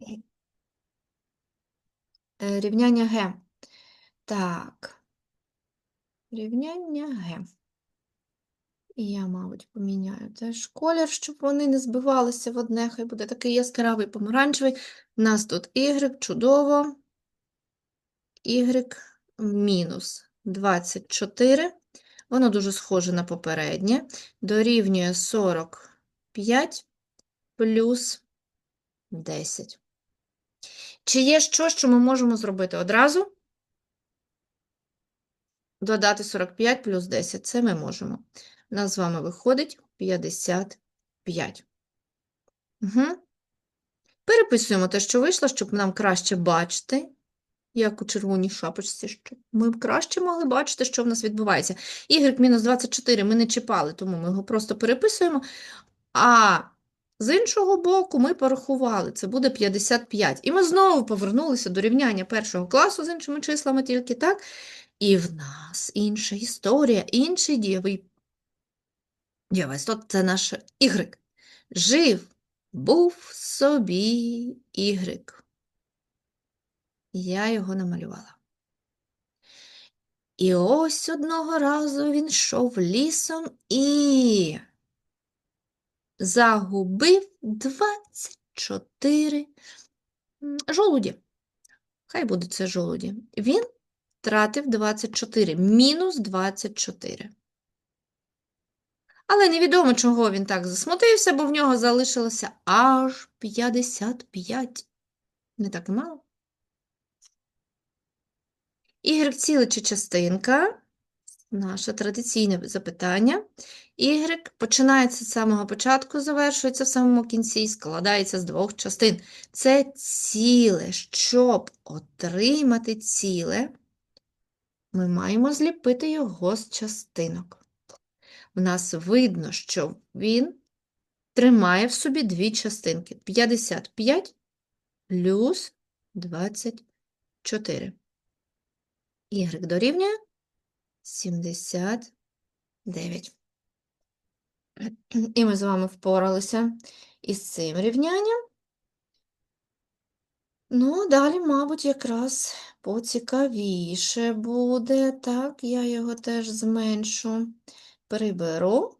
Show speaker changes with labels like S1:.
S1: Е, Рівняння Г. Так. Рівняння Г. І я, мабуть, поміняю теж колір, щоб вони не збивалися в одне. Хай буде такий яскравий помаранчевий. У нас тут y, чудово. y мінус 24. Воно дуже схоже на попереднє. Дорівнює 45 плюс 10. Чи є щось, що ми можемо зробити одразу? Додати 45 плюс 10. Це ми можемо. У нас з вами виходить 55. Угу. Переписуємо те, що вийшло, щоб нам краще бачити, як у червоній шапочці, щоб ми краще могли бачити, що в нас відбувається. Y мінус 24 ми не чіпали, тому ми його просто переписуємо. А з іншого боку ми порахували, це буде 55. І ми знову повернулися до рівняння першого класу з іншими числами тільки так. І в нас інша історія, інший дієвий дієвий істот – це наш Y. Жив, був собі Y. Я його намалювала. І ось одного разу він йшов лісом і загубив 24 жолуді. Хай буде це жолуді. Він втратив 24, мінус 24. Але невідомо, чого він так засмутився, бо в нього залишилося аж 55. Не так і мало. Ціле чи частинка? Наше традиційне запитання. Y починається з самого початку, завершується в самому кінці і складається з двох частин. Це ціле. Щоб отримати ціле, ми маємо зліпити його з частинок. В нас видно, що він тримає в собі дві частинки. 55 плюс 24. Y дорівнює 79. І ми з вами впоралися із цим рівнянням. Ну, далі, мабуть, якраз поцікавіше буде. Так, я його теж зменшу. Приберу.